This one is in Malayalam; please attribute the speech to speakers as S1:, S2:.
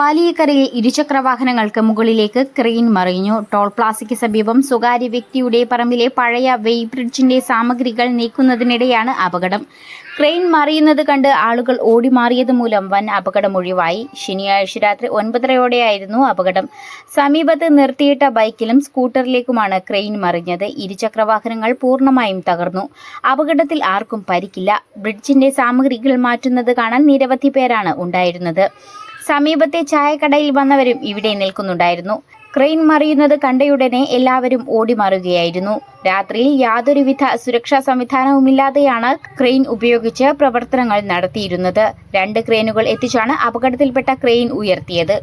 S1: പാലിയക്കരയിൽ ഇരുചക്രവാഹനങ്ങൾക്ക് മുകളിലേക്ക് ക്രെയിൻ മറിഞ്ഞു. ടോൾ പ്ലാസയ്ക്ക് സമീപം സ്വകാര്യ വ്യക്തിയുടെ പറമ്പിലെ പഴയ വെയ് ബ്രിഡ്ജിന്റെ സാമഗ്രികൾ നീക്കുന്നതിനിടെയാണ് അപകടം. ക്രെയിൻ മറിയുന്നത് കണ്ട് ആളുകൾ ഓടിമാറിയത് മൂലം വൻ അപകടം ഒഴിവായി. ശനിയാഴ്ച രാത്രി ഒൻപതരയോടെയായിരുന്നു അപകടം. സമീപത്ത് നിർത്തിയിട്ട ബൈക്കിലും സ്കൂട്ടറിലേക്കുമാണ് ക്രെയിൻ മറിഞ്ഞത്. ഇരുചക്രവാഹനങ്ങൾ പൂർണമായും തകർന്നു. അപകടത്തിൽ ആർക്കും പരിക്കില്ല. ബ്രിഡ്ജിന്റെ സാമഗ്രികൾ മാറ്റുന്നത് കാണാൻ നിരവധി പേരാണ് ഉണ്ടായിരുന്നത്. സമീപത്തെ ചായക്കടയിൽ വന്നവരും ഇവിടെ നിൽക്കുന്നുണ്ടായിരുന്നു. ക്രെയിൻ മറിയുന്നത് കണ്ടയുടനെ എല്ലാവരും ഓടിമാറുകയായിരുന്നു രാത്രിയിൽ യാതൊരുവിധ സുരക്ഷാ സംവിധാനവുമില്ലാതെയാണ് ക്രെയിൻ ഉപയോഗിച്ച് പ്രവർത്തനങ്ങൾ നടത്തിയിരുന്നത്. രണ്ട് ക്രെയിനുകൾ എത്തിച്ചാണ് അപകടത്തിൽപ്പെട്ട ക്രെയിൻ ഉയർത്തിയത്.